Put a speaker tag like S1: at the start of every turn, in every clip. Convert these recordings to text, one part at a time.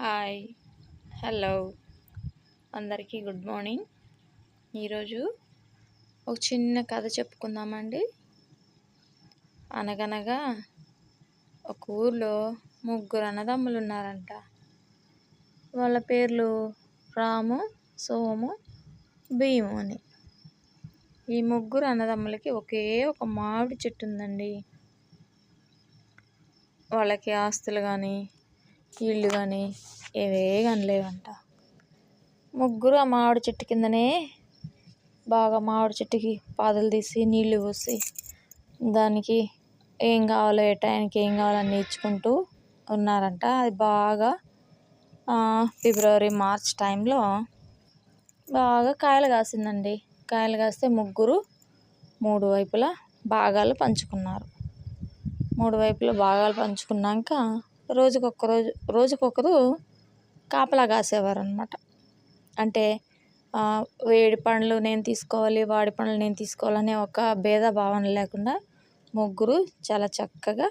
S1: Hi hello. అందరికీ good morning. ఈరోజు ఒక చిన్న కథ చెప్పుకుందామండి. అనగనగా ఒక ఊర్లో ముగ్గురు అన్నదమ్ములు ఉన్నారంట. వాళ్ళ పేర్లు రాము సోము భీము అని. ఈ ముగ్గురు అన్నదమ్ములకి ఒకే ఒక మామిడి చెట్టు ఉందండి. వాళ్ళకి ఆస్తులు కానీ ఇళ్ళు కానీ ఏవే కానీ లేవంట. ముగ్గురు ఆ మామిడి చెట్టు కిందనే బాగా మామిడి చెట్టుకి పాదులు తీసి నీళ్ళు పోసి దానికి ఏం కావాలో ఏ టైంకి ఏం కావాలని నేర్చుకుంటూ ఉన్నారంట. అది బాగా ఫిబ్రవరి మార్చ్ టైంలో బాగా కాయలు కాసిందండి. కాయలు కాస్తే ముగ్గురు మూడు వైపులా భాగాలు పంచుకున్నారు. మూడు వైపులా భాగాలు పంచుకున్నాక రోజుకొక రోజు రోజుకొకరు కాపలా కాసేవారు అనమాట అంటే వేడి పండ్లు నేను తీసుకోవాలి వాడి పండ్లు నేను తీసుకోవాలనే ఒక భేద భావన లేకుండా ముగ్గురు చాలా చక్కగా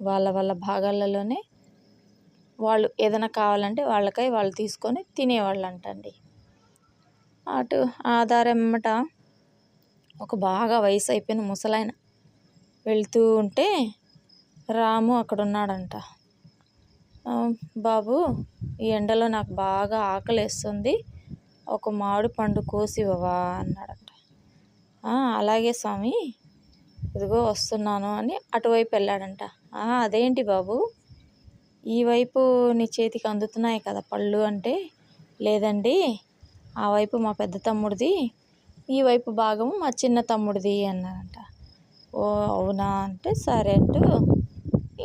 S1: వాళ్ళ వాళ్ళ భాగాలలోనే వాళ్ళు ఏదైనా కావాలంటే వాళ్ళకై వాళ్ళు తీసుకొని తినేవాళ్ళు అంటండి అటు ఆధారమ్మట ఒక బాగా వయసు అయిపోయిన ముసలాయన వెళ్తూ ఉంటే రాము అక్కడ ఉన్నాడంట బాబు ఈ ఎండలో నాకు బాగా ఆకలేస్తుంది. ఒక మామిడి పండు కోసివ్వవా అన్నాడట. అలాగే స్వామి. ఇదిగో వస్తున్నాను అని అటువైపు వెళ్ళాడంట. అదేంటి బాబు? ఈ వైపు నీ చేతికి అందుతున్నాయి కదా పళ్ళు అంటే? లేదండి ఆ వైపు మా పెద్ద తమ్ముడిది ఈ వైపు భాగము మా చిన్న తమ్ముడిది అన్నాడంట. ఓ అవునా అంటే సరే అంటూ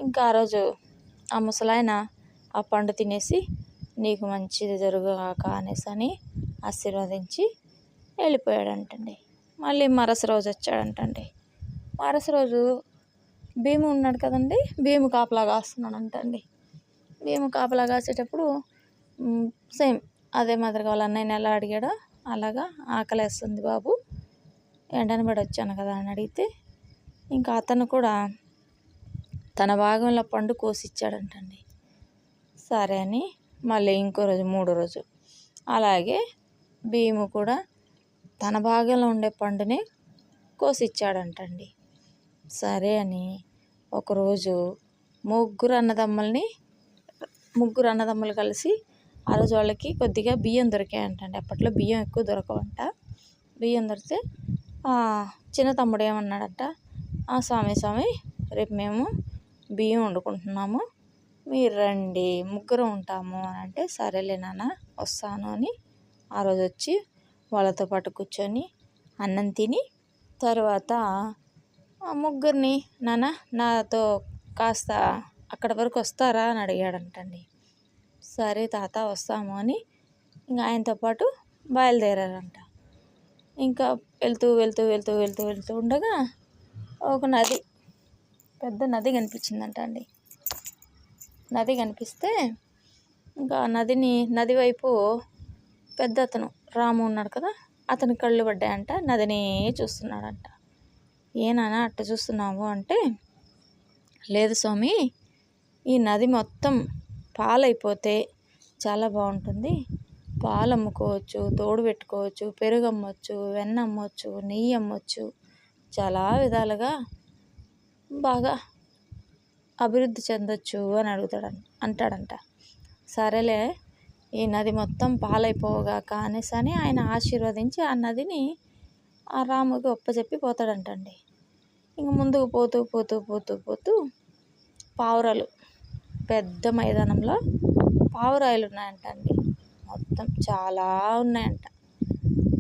S1: ఇంకా ఆ రోజు ఆ ముసలాయన ఆ పండు తినేసి నీకు మంచిది జరుగుగాక అనేసి అని ఆశీర్వదించి వెళ్ళిపోయాడంటండి. మళ్ళీ మరస రోజు వచ్చాడంటండి. మరస రోజు భీము ఉన్నాడు కదండి భీము కాపలా కాస్తున్నాడంటండి. భీము కాపలా కాసేటప్పుడు సేమ్ అదే మాదిరిగా వాళ్ళ అన్నయ్యని ఎలా అడిగాడో అలాగా ఆకలేస్తుంది బాబు ఎండని పడి వచ్చాను కదా అని అడిగితే ఇంకా అతను కూడా తన భాగంలో పండు కోసి ఇచ్చాడంటండి సరే అని మళ్ళీ ఇంకో రోజు మూడో రోజు. అలాగే భీము కూడా తన భాగంలో ఉండే పండుని కోసిచ్చాడంటండి. సరే అని ఒకరోజు ముగ్గురు అన్నదమ్మల్ని ముగ్గురు అన్నదమ్ములు కలిసి ఆ రోజు వాళ్ళకి కొద్దిగా బియ్యం దొరికాయంటండి. అప్పట్లో బియ్యం ఎక్కువ దొరకవంట. బియ్యం దొరికితే చిన్న తమ్ముడు ఏమన్నాడట? స్వామి స్వామి రేపు మేము బియ్యం వండుకుంటున్నాము. మీరు రండి ముగ్గురు ఉంటాము అని అంటే సరేలే నాన్న వస్తాను అని ఆ రోజు వచ్చి వాళ్ళతో పాటు కూర్చొని అన్నం తిని తర్వాత ముగ్గురిని నాన్న నాతో కాస్త అక్కడ వరకు వస్తారా అని అడిగాడంటండి. సరే తాత వస్తాము అని ఇంకా ఆయనతో పాటు బయలుదేరారంట. ఇంకా వెళ్తూ వెళ్తూ వెళ్తూ వెళ్తూ వెళ్తూ ఉండగా ఒక నది పెద్ద నది కనిపించిందంట అండి. నది కనిపిస్తే ఇంకా నదిని నది వైపు పెద్ద అతను రాము ఉన్నాడు కదా అతని కళ్ళు పడ్డాయంట నదిని చూస్తున్నాడంట. ఏనానా అట్ట చూస్తున్నావు అంటే లేదు స్వామి ఈ నది మొత్తం పాలైపోతే చాలా బాగుంటుంది. పాలు అమ్ముకోవచ్చు తోడు పెట్టుకోవచ్చు పెరుగు అమ్మవచ్చు వెన్న అమ్మొచ్చు నెయ్యి అమ్మవచ్చు చాలా విధాలుగా బాగా అభివృద్ధి చెందొచ్చు అని అడుగుతాడు అంటాడంట. సరేలే ఈ నది మొత్తం పాలైపోగాక అనేసి అని ఆయన ఆశీర్వదించి ఆ నదిని ఆ రాముకి ఒప్పచెప్పి పోతాడంటండి. ఇంక ముందుకు పోతూ పోతూ పోతూ పోతూ పావురాలు పెద్ద మైదానంలో పావురాయలు ఉన్నాయంటండి మొత్తం చాలా ఉన్నాయంట.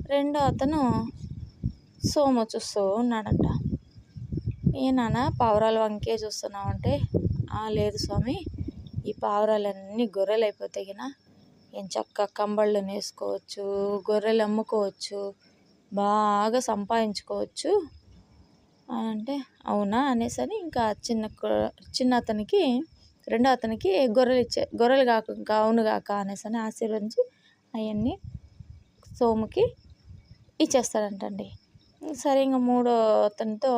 S1: రెండో అతను సోమ చూస్తూ ఉన్నాడంట. ఏ నాన్న పావురాలు వంకే చూస్తున్నావు అంటే లేదు స్వామి. ఈ పావురాలన్నీ గొర్రెలు అయిపోతే కదా ఏం చక్క కంబళ్ళు నేసుకోవచ్చు గొర్రెలు అమ్ముకోవచ్చు బాగా సంపాదించుకోవచ్చు అంటే అవునా అనేసి అని ఇంకా చిన్న చిన్న అతనికి రెండో అతనికి గొర్రెలు ఇచ్చే గొర్రెలు కాక అవును కాక అనేసి అని ఆశీర్వదించి అవన్నీ సోముకి ఇచ్చేస్తాడంటండి. సరే ఇంకా మూడో అతనితో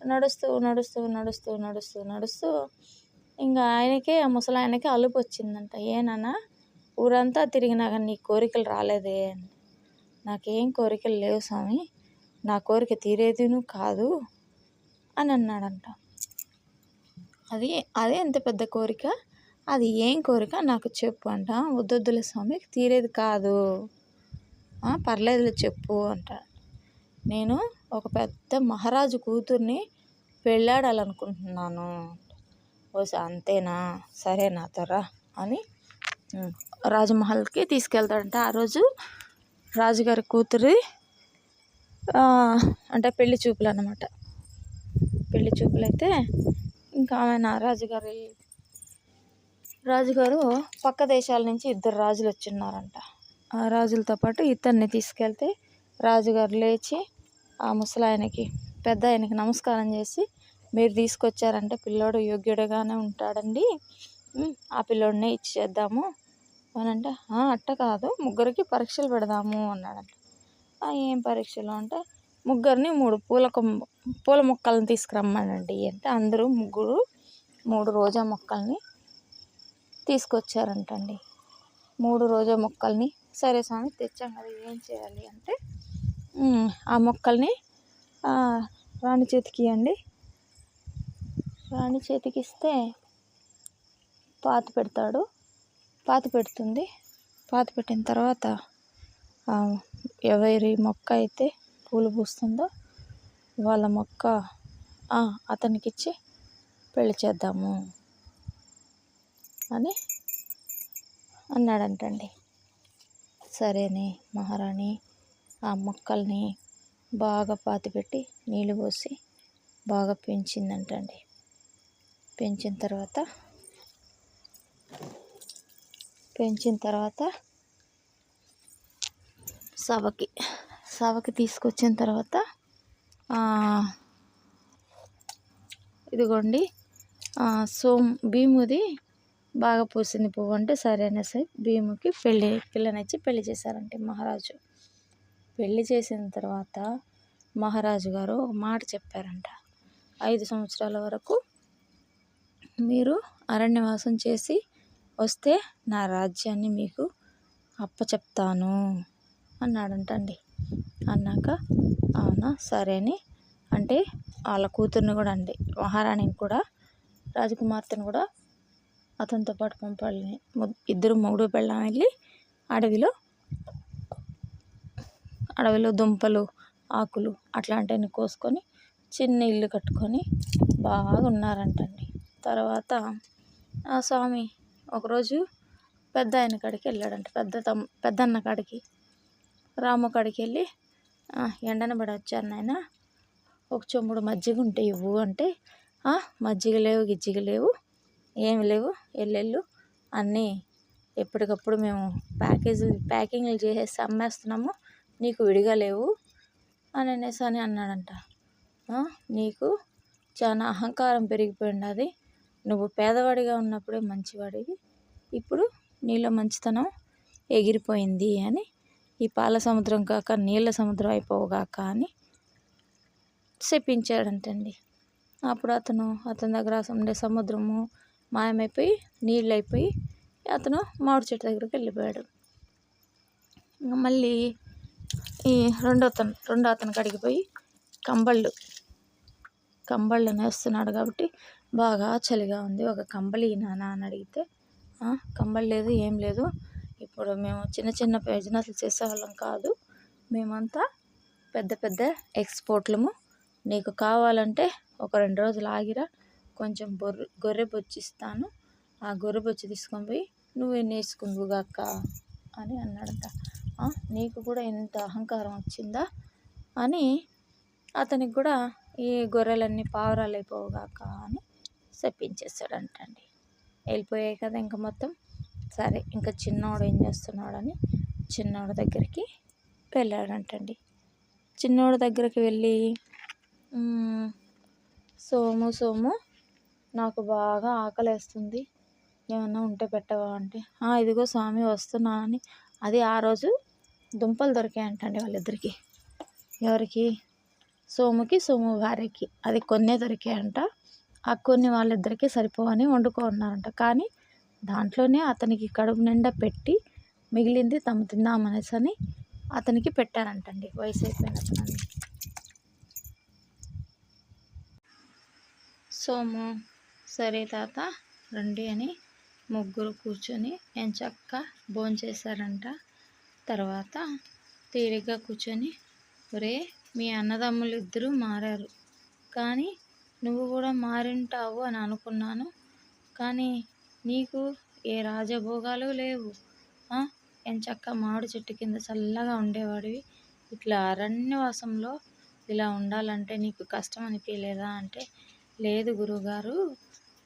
S1: నడుస్తూ నడుస్తూ నడుస్తూ నడుస్తూ నడుస్తూ ఇంకా ఆయనకే ఆ ముసలాయనకి అలుపు వచ్చిందంట. ఏనన్నా ఊరంతా తిరిగినా కానీ నీ కోరికలు రాలేదే అని నాకేం కోరికలు లేవు స్వామి. నా కోరిక తీరేదిను కాదు అని అన్నాడంట. అది అదే ఎంత పెద్ద కోరిక? అది ఏం కోరిక? నాకు చెప్పు అంట. వద్దొద్దుల స్వామి తీరేది కాదు. పర్లేదులే చెప్పు అంట. నేను ఒక పెద్ద మహారాజు కూతుర్ని పెళ్ళాడాలనుకుంటున్నాను. ఓసే అంతేనా? సరే నాతో అని రాజమహల్కి తీసుకెళ్తాడంట. ఆ రోజు రాజుగారి కూతురి అంటే పెళ్ళి చూపులు అనమాట పెళ్ళి చూపులు అయితే ఇంకా ఆమె రాజుగారి రాజుగారు పక్క దేశాల నుంచి ఇద్దరు రాజులు వచ్చిన్నారంట ఆ రాజులతో పాటు ఇతన్ని తీసుకెళ్తే రాజుగారు లేచి ఆ ముసలాయనకి పెద్ద ఆయనకి నమస్కారం చేసి మీరు తీసుకొచ్చారంటే పిల్లోడు యోగ్యుడుగానే ఉంటాడండి. ఆ పిల్లోడినే ఇచ్చేద్దాము అని అంటే అట్ట కాదు ముగ్గురికి పరీక్షలు పెడదాము అన్నాడంట. ఏం పరీక్షలు? అంటే ముగ్గురిని మూడు పూల కొమ్మ పూల మొక్కలను తీసుకురమ్మనండి అంటే అందరూ ముగ్గురు మూడు రోజా మొక్కల్ని తీసుకొచ్చారంటండి. మూడు రోజా మొక్కల్ని సరే స్వామి తెచ్చాం కదా ఏం చేయాలి? అంటే ఆ మొక్కల్ని రాణి చేతికి ఇవ్వండి రాణి చేతికి ఇస్తే పాతి పెడతాడు. పాతి పెడుతుంది. పాతి పెట్టిన తర్వాత ఎవరి మొక్క అయితే పూలు పూస్తుందో వాళ్ళ మొక్క అతనికి ఇచ్చి పెళ్ళి చేద్దాము అని అన్నాడంటండి. సరేనే మహారాణి. ఆ మొక్కల్ని బాగా పాతిపెట్టి నీళ్ళు పోసి బాగా పెంచిందంటండి. పెంచిన తర్వాత పెంచిన తర్వాత సభకి సభకి తీసుకొచ్చిన తర్వాత ఇదిగోండి సోమ్ భీముది బాగా పూసింది పువ్వు అంటే సరే అనేసి భీముకి పెళ్ళి పిల్లనిచ్చి పెళ్ళి చేశారంటే మహారాజు. పెళ్ళి చేసిన తర్వాత మహారాజు గారు ఒక మాట చెప్పారంట. ఐదు సంవత్సరాల వరకు మీరు అరణ్యవాసం చేసి వస్తే నా రాజ్యాన్ని మీకు అప్పచెప్తాను అన్నాడంటండి అన్నాక అవునా సరే అని అంటే వాళ్ళ కూతుర్ని కూడా అండి మహారాణిని కూడా రాజకుమార్తెను కూడా అతనితో పాటు పంపాలని ఇద్దరు మొగుడు పెళ్ళాం వెళ్ళి అడవిలో అడవిలో దుంపలు ఆకులు అట్లాంటివన్నీ కోసుకొని చిన్న ఇల్లు కట్టుకొని బాగా ఉన్నారంటండి తర్వాత ఆ స్వామి ఒకరోజు పెద్ద ఆయన కాడికి వెళ్ళాడంట. పెద్ద తమ్ పెద్దన్న కాడికి. రాము కాడికి వెళ్ళి ఎండని పడి వచ్చాను నాయన. ఒక చెంబుడు మజ్జిగ ఉంటే ఇవ్వు అంటే మజ్జిగ లేవు గిజ్జిగ లేవు ఏమి లేవు ఎల్లెళ్ళు అన్నీ ఎప్పటికప్పుడు మేము ప్యాకేజీలు ప్యాకింగ్లు చేసేసి అమ్మేస్తున్నాము. నీకు విడిగా లేవు అని అనేసి అని అన్నాడంట. నీకు చాలా అహంకారం పెరిగిపోయింది అది నువ్వు పేదవాడిగా ఉన్నప్పుడే మంచివాడివి. ఇప్పుడు నీలో మంచితనం ఎగిరిపోయింది అని ఈ పాల సముద్రం కాక నీళ్ళ సముద్రం అయిపోవుగాక అని చెప్పించాడంటండి. అప్పుడు అతను అతని దగ్గర ఉండే సముద్రము మాయమైపోయి నీళ్ళు అయిపోయి అతను మామిడి చెట్టు దగ్గరికి వెళ్ళిపోయాడు. మళ్ళీ ఈ రెండో అతను రెండో అతను కాడికి పోయి కంబళ్ళు కంబళ్ళు నేస్తున్నాడు కాబట్టి బాగా చలిగా ఉంది. ఒక కంబళి నాన్న అని అడిగితే కంబళి లేదు ఏం లేదు. ఇప్పుడు మేము చిన్న చిన్న బిజినెస్లు చేసేవాళ్ళం కాదు. మేమంతా పెద్ద పెద్ద ఎక్స్పోర్ట్లము. నీకు కావాలంటే ఒక రెండు రోజులు ఆగిరా. కొంచెం బొర్రె గొర్రె బొచ్చిస్తాను ఆ గొర్రె బొచ్చు తీసుకొని పోయి నువ్వే నేర్చుకుందువుగాక అని అన్నాడంట. నీకు కూడా ఎంత అహంకారం వచ్చిందా? అని అతనికి కూడా ఈ గొర్రెలన్నీ పావురాలు అయిపోవుగాక అని శపించేశాడంటండి. వెళ్ళిపోయాయి కదా ఇంకా మొత్తం. సరే ఇంకా చిన్నోడు ఏం చేస్తున్నాడని చిన్నోడి దగ్గరికి వెళ్ళాడంటండి. చిన్నోడి దగ్గరికి వెళ్ళి సోము సోము నాకు బాగా ఆకలేస్తుంది. ఏమన్నా ఉంటే పెట్టవా అంటే ఇదిగో స్వామి వస్తున్నానని. అది ఆ రోజు దుంపలు దొరికాయంటండి వాళ్ళిద్దరికి. ఎవరికి? సోముకి సోము భార్యకి అది కొన్నే దొరికాయంట. ఆ కొన్ని వాళ్ళిద్దరికీ సరిపోవని వండుకున్నారంట కానీ దాంట్లోనే అతనికి కడుపు నిండా పెట్టి మిగిలింది తమ తిందామనేసి అని అతనికి పెట్టారంటండి. వయసు అయిపోయినప్పుడు సోము సరే తాత రండి అని ముగ్గురు కూర్చొని ఎంచక్క భోంచేశారంట. తర్వాత తీరిగ్గా కూర్చొని ఒరే మీ అన్నదమ్ములు ఇద్దరూ మారారు. కానీ నువ్వు కూడా మారింటావు అని అనుకున్నాను. కానీ నీకు ఏ రాజభోగాలు లేవు. ఎంచక్క మామిడి చెట్టు కింద చల్లగా ఉండేవాడివి. ఇట్లా అరణ్యవాసంలో ఇలా ఉండాలంటే నీకు కష్టం అనిపించలేదా అంటే లేదు గురువుగారు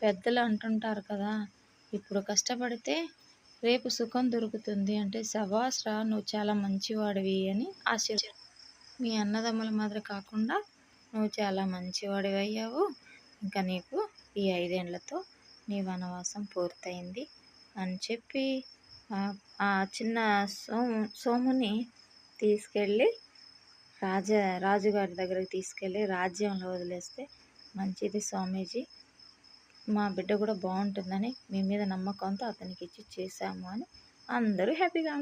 S1: పెద్దలు అంటుంటారు కదా ఇప్పుడు కష్టపడితే రేపు సుఖం దొరుకుతుంది అంటే శభాస్రా నువ్వు చాలా మంచివాడివి అని ఆశీర్వ మీ అన్నదమ్ముల మాదిరి కాకుండా నువ్వు చాలా మంచివాడివి అయ్యావు. ఇంకా నీకు ఈ ఐదేళ్ళతో నీ వనవాసం పూర్తయింది అని చెప్పి ఆ చిన్న సోము సోముని తీసుకెళ్ళి రాజ రాజుగారి దగ్గరికి తీసుకెళ్ళి రాజ్యంలో వదిలేస్తే మంచిది స్వామీజీ. మా బిడ్డ కూడా బాగుంటుందని మీ మీద నమ్మకంతో అతనికి ఇచ్చి చేశాము అని అందరూ హ్యాపీగా